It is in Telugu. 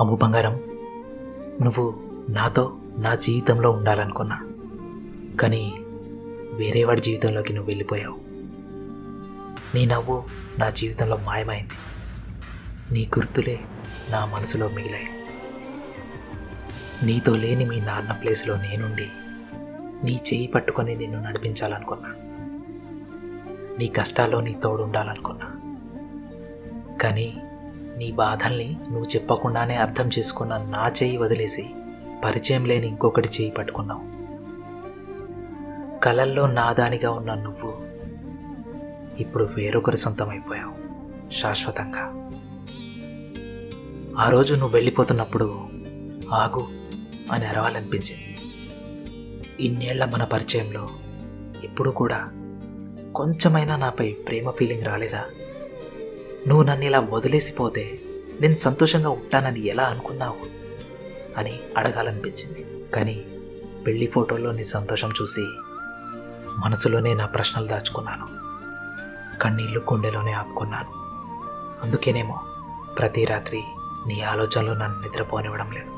అమ్ము బంగారం నువ్వు నాతో నా జీవితంలో ఉండాలనుకున్నా. కానీ వేరే వాడి జీవితంలోకి నువ్వు వెళ్ళిపోయావు. నీ నవ్వు నా జీవితంలో మాయమైంది. నీ గుర్తులే నా మనసులో మిగిలాయి. నీతో లేని మీ నాన్న ప్లేస్లో నేనుండి నీ చేయి పట్టుకొని నిన్ను నడిపించాలనుకున్నా. నీ కష్టాల్లో నీ తోడు ఉండాలనుకున్నా కానీ నీ బాధల్ని నువ్వు చెప్పకుండానే అర్థం చేసుకున్న నా చేయి వదిలేసి పరిచయం లేని ఇంకొకటి చేయి పట్టుకున్నావు. కలల్లో నాదానిగా ఉన్న నువ్వు ఇప్పుడు వేరొకరి సొంతమైపోయావు శాశ్వతంగా. ఆ రోజు నువ్వు వెళ్ళిపోతున్నప్పుడు ఆగు అని అరవాలనిపించింది. ఇన్నేళ్ళ మన పరిచయంలో ఇప్పుడు కూడా కొంచెమైనా నాపై ప్రేమ ఫీలింగ్ రాలేదా? నువ్వు నన్ను ఇలా వదిలేసిపోతే నేను సంతోషంగా ఉంటానని ఎలా అనుకున్నావు? అని అడగాలనిపించింది. కానీ పెళ్ళి ఫోటోలో నీ సంతోషం చూసి మనసులోనే నా ప్రశ్నలు దాచుకున్నాను. కన్నీళ్ళు గుండెలోనే ఆపుకున్నాను. అందుకేనేమో ప్రతి రాత్రి నీ ఆలోచనలు నన్ను నిద్రపోనివ్వడం లేదు.